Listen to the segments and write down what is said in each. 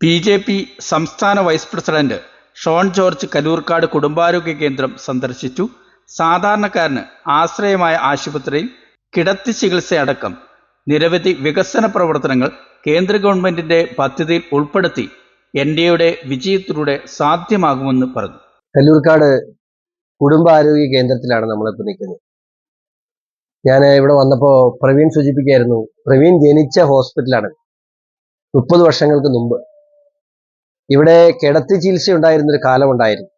B J P സംസ്ഥാന vice president Shone George Kaloorkad കുടുംബാരോഗ്യ കേന്ദ്രം സന്ദർശിച്ചു. സാധാരണക്കാരന് ആശ്രയമായ ആശുപത്രിയിൽ കിടത്തി ചികിത്സയടക്കം നിരവധി വികസന പ്രവർത്തനങ്ങൾ കേന്ദ്ര ഗവൺമെന്റിന്റെ പദ്ധതിയിൽ ഉൾപ്പെടുത്തി എൻ ഡി എയുടെ വിജയത്തിലൂടെ സാധ്യമാകുമെന്ന് പറഞ്ഞു. കല്ലൂർക്കാട് കുടുംബാരോഗ്യ കേന്ദ്രത്തിലാണ് നമ്മളിപ്പോൾ നിൽക്കുന്നത്. ഞാൻ ഇവിടെ വന്നപ്പോൾ പ്രവീൺ സൂചിപ്പിക്കുകയായിരുന്നു പ്രവീൺ ജനിച്ച ഹോസ്പിറ്റലാണ്. മുപ്പത് വർഷങ്ങൾക്ക് മുമ്പ്. ഇവിടെ കിടത്തി ചികിത്സ ഉണ്ടായിരുന്നൊരു കാലമുണ്ടായിരുന്നു.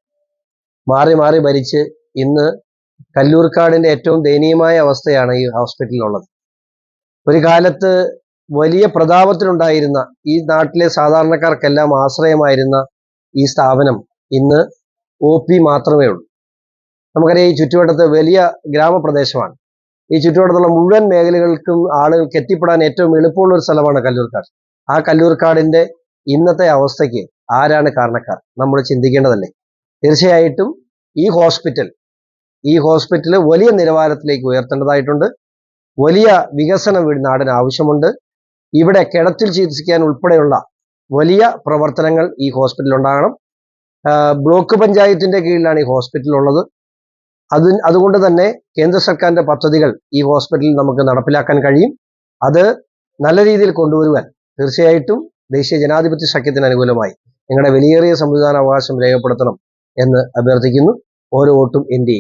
മാറി മാറി ഭരിച്ച് ഇന്ന് കല്ലൂർക്കാടിന്റെ ഏറ്റവും ദയനീയമായ അവസ്ഥയാണ് ഈ ഹോസ്പിറ്റലിലുള്ളത്. ഒരു കാലത്ത് വലിയ പ്രതാപത്തിലുണ്ടായിരുന്ന ഈ നാട്ടിലെ സാധാരണക്കാർക്കെല്ലാം ആശ്രയമായിരുന്ന ഈ സ്ഥാപനം ഇന്ന് ഒ പി മാത്രമേ ഉള്ളൂ. നമുക്കറിയാം ഈ ചുറ്റുവട്ടത്ത് വലിയ ഗ്രാമപ്രദേശമാണ്. ഈ ചുറ്റുവട്ടത്തുള്ള മുഴുവൻ മേഖലകൾക്കും ആളുകൾക്ക് എത്തിപ്പെടാൻ ഏറ്റവും എളുപ്പമുള്ള ഒരു സ്ഥലമാണ് കല്ലൂർക്കാട്. ആ കല്ലൂർക്കാടിന്റെ ഇന്നത്തെ അവസ്ഥയ്ക്ക് ആരാണ് കാരണക്കാർ? നമ്മൾ ചിന്തിക്കേണ്ടതല്ലേ? തീർച്ചയായിട്ടും ഈ ഹോസ്പിറ്റൽ ഈ ഹോസ്പിറ്റൽ വലിയ നിലവാരത്തിലേക്ക് ഉയർത്തേണ്ടതായിട്ടുണ്ട്. വലിയ വികസനം വീട് നാടിന് ആവശ്യമുണ്ട്. ഇവിടെ കിടത്തിൽ ചികിത്സിക്കാൻ ഉൾപ്പെടെയുള്ള വലിയ പ്രവർത്തനങ്ങൾ ഈ ഹോസ്പിറ്റലിൽ ഉണ്ടാകണം. ബ്ലോക്ക് പഞ്ചായത്തിന്റെ കീഴിലാണ് ഈ ഹോസ്പിറ്റൽ ഉള്ളത്. അത് അതുകൊണ്ട് തന്നെ കേന്ദ്ര സർക്കാരിന്റെ പദ്ധതികൾ ഈ ഹോസ്പിറ്റലിൽ നമുക്ക് നടപ്പിലാക്കാൻ കഴിയും. അത് നല്ല രീതിയിൽ കൊണ്ടുവരുവാൻ തീർച്ചയായിട്ടും ദേശീയ ജനാധിപത്യ സഖ്യത്തിന് അനുകൂലമായി. നിങ്ങളുടെ വിലയേറിയ അവകാശം രേഖപ്പെടുത്തണം എന്ന് അഭ്യർത്ഥിക്കുന്നു. ഓരോ വോട്ടും എൻ ഡി